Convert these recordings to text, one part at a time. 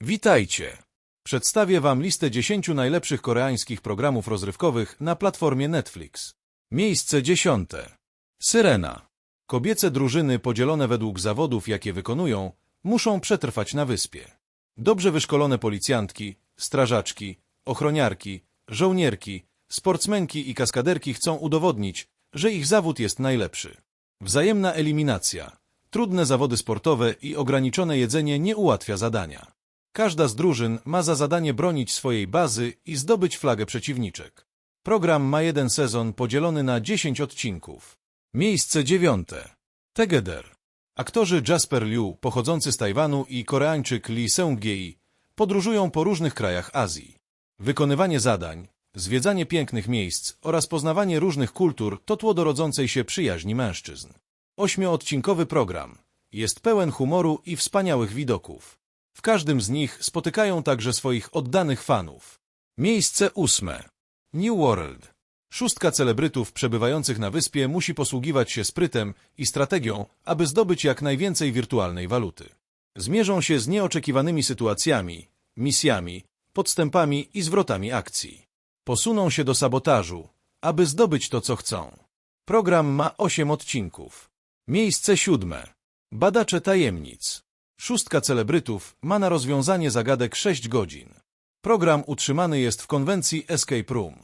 Witajcie! Przedstawię Wam listę 10 najlepszych koreańskich programów rozrywkowych na platformie Netflix. Miejsce dziesiąte. Syrena. Kobiece drużyny podzielone według zawodów, jakie wykonują, muszą przetrwać na wyspie. Dobrze wyszkolone policjantki, strażaczki, ochroniarki, żołnierki, sportsmenki i kaskaderki chcą udowodnić, że ich zawód jest najlepszy. Wzajemna eliminacja, trudne zawody sportowe i ograniczone jedzenie nie ułatwia zadania. Każda z drużyn ma za zadanie bronić swojej bazy i zdobyć flagę przeciwniczek. Program ma jeden sezon podzielony na 10 odcinków. Miejsce dziewiąte. Tegeder. Aktorzy Jasper Liu, pochodzący z Tajwanu i Koreańczyk Lee Seung-gi podróżują po różnych krajach Azji. Wykonywanie zadań, zwiedzanie pięknych miejsc oraz poznawanie różnych kultur to tło do rodzącej się przyjaźni mężczyzn. Ośmioodcinkowy program jest pełen humoru i wspaniałych widoków. W każdym z nich spotykają także swoich oddanych fanów. Miejsce ósme. New World. Szóstka celebrytów przebywających na wyspie musi posługiwać się sprytem i strategią, aby zdobyć jak najwięcej wirtualnej waluty. Zmierzą się z nieoczekiwanymi sytuacjami, misjami, podstępami i zwrotami akcji. Posuną się do sabotażu, aby zdobyć to, co chcą. Program ma osiem odcinków. Miejsce siódme. Badacze tajemnic. Szóstka celebrytów ma na rozwiązanie zagadek 6 godzin. Program utrzymany jest w konwencji Escape Room.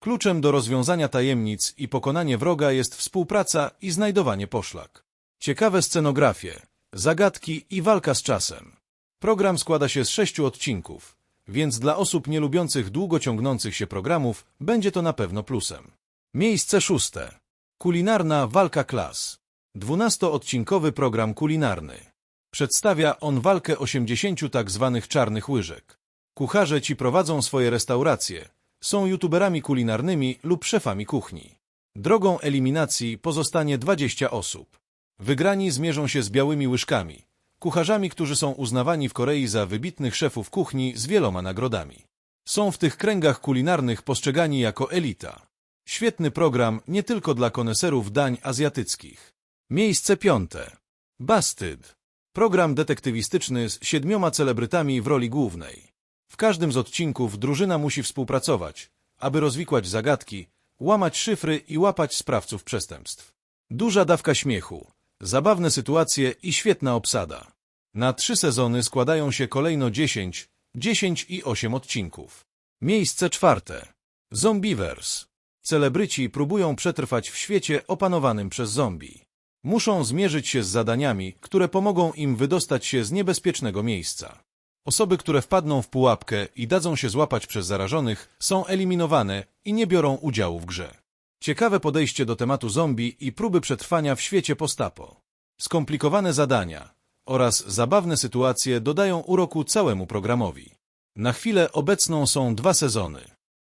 Kluczem do rozwiązania tajemnic i pokonanie wroga jest współpraca i znajdowanie poszlak. Ciekawe scenografie, zagadki i walka z czasem. Program składa się z sześciu odcinków, więc dla osób nielubiących długo ciągnących się programów będzie to na pewno plusem. Miejsce szóste. Kulinarna walka klas. Dwunastoodcinkowy program kulinarny. Przedstawia on walkę 80 tak zwanych czarnych łyżek. Kucharze ci prowadzą swoje restauracje, są youtuberami kulinarnymi lub szefami kuchni. Drogą eliminacji pozostanie 20 osób. Wygrani zmierzą się z białymi łyżkami, kucharzami, którzy są uznawani w Korei za wybitnych szefów kuchni z wieloma nagrodami. Są w tych kręgach kulinarnych postrzegani jako elita. Świetny program nie tylko dla koneserów dań azjatyckich. Miejsce piąte. Bastyd. Program detektywistyczny z siedmioma celebrytami w roli głównej. W każdym z odcinków drużyna musi współpracować, aby rozwikłać zagadki, łamać szyfry i łapać sprawców przestępstw. Duża dawka śmiechu, zabawne sytuacje i świetna obsada. Na trzy sezony składają się kolejno 10, 10 i 8 odcinków. Miejsce czwarte. Zombiverse. Celebryci próbują przetrwać w świecie opanowanym przez zombie. Muszą zmierzyć się z zadaniami, które pomogą im wydostać się z niebezpiecznego miejsca. Osoby, które wpadną w pułapkę i dadzą się złapać przez zarażonych, są eliminowane i nie biorą udziału w grze. Ciekawe podejście do tematu zombie i próby przetrwania w świecie postapo. Skomplikowane zadania oraz zabawne sytuacje dodają uroku całemu programowi. Na chwilę obecną są dwa sezony.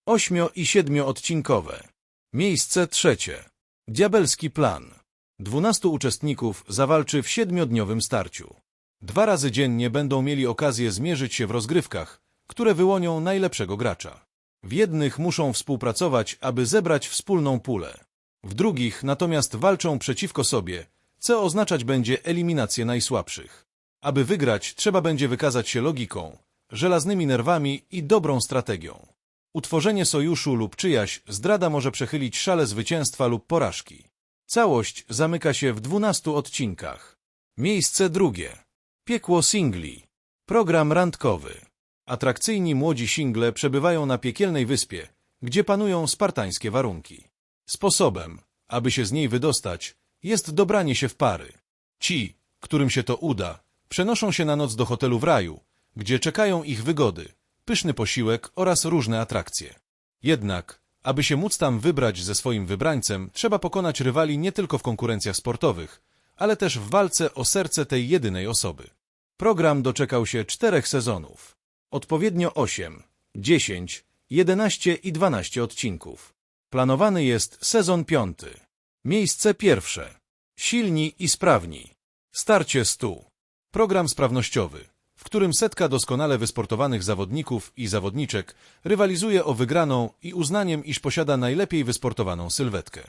Ośmio- i siedmioodcinkowe. Miejsce trzecie. Diabelski plan. Dwunastu uczestników zawalczy w siedmiodniowym starciu. Dwa razy dziennie będą mieli okazję zmierzyć się w rozgrywkach, które wyłonią najlepszego gracza. W jednych muszą współpracować, aby zebrać wspólną pulę. W drugich natomiast walczą przeciwko sobie, co oznaczać będzie eliminację najsłabszych. Aby wygrać, trzeba będzie wykazać się logiką, żelaznymi nerwami i dobrą strategią. Utworzenie sojuszu lub czyjaś zdrada może przechylić szale zwycięstwa lub porażki. Całość zamyka się w dwunastu odcinkach. Miejsce drugie. Piekło singli. Program randkowy. Atrakcyjni młodzi single przebywają na piekielnej wyspie, gdzie panują spartańskie warunki. Sposobem, aby się z niej wydostać, jest dobranie się w pary. Ci, którym się to uda, przenoszą się na noc do hotelu w raju, gdzie czekają ich wygody, pyszny posiłek oraz różne atrakcje. Jednak, aby się móc tam wybrać ze swoim wybrańcem, trzeba pokonać rywali nie tylko w konkurencjach sportowych, ale też w walce o serce tej jedynej osoby. Program doczekał się czterech sezonów. Odpowiednio 8, 10, 11 i 12 odcinków. Planowany jest sezon piąty. Miejsce pierwsze. Silni i sprawni. Starcie 100. Program sprawnościowy, w którym setka doskonale wysportowanych zawodników i zawodniczek rywalizuje o wygraną i uznaniem, iż posiada najlepiej wysportowaną sylwetkę.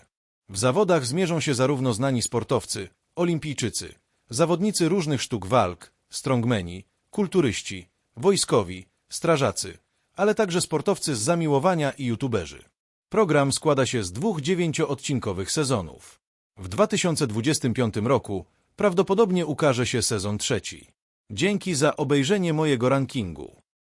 W zawodach zmierzą się zarówno znani sportowcy, olimpijczycy, zawodnicy różnych sztuk walk, strongmeni, kulturyści, wojskowi, strażacy, ale także sportowcy z zamiłowania i youtuberzy. Program składa się z dwóch dziewięcioodcinkowych sezonów. W 2025 roku prawdopodobnie ukaże się sezon trzeci. Dzięki za obejrzenie mojego rankingu.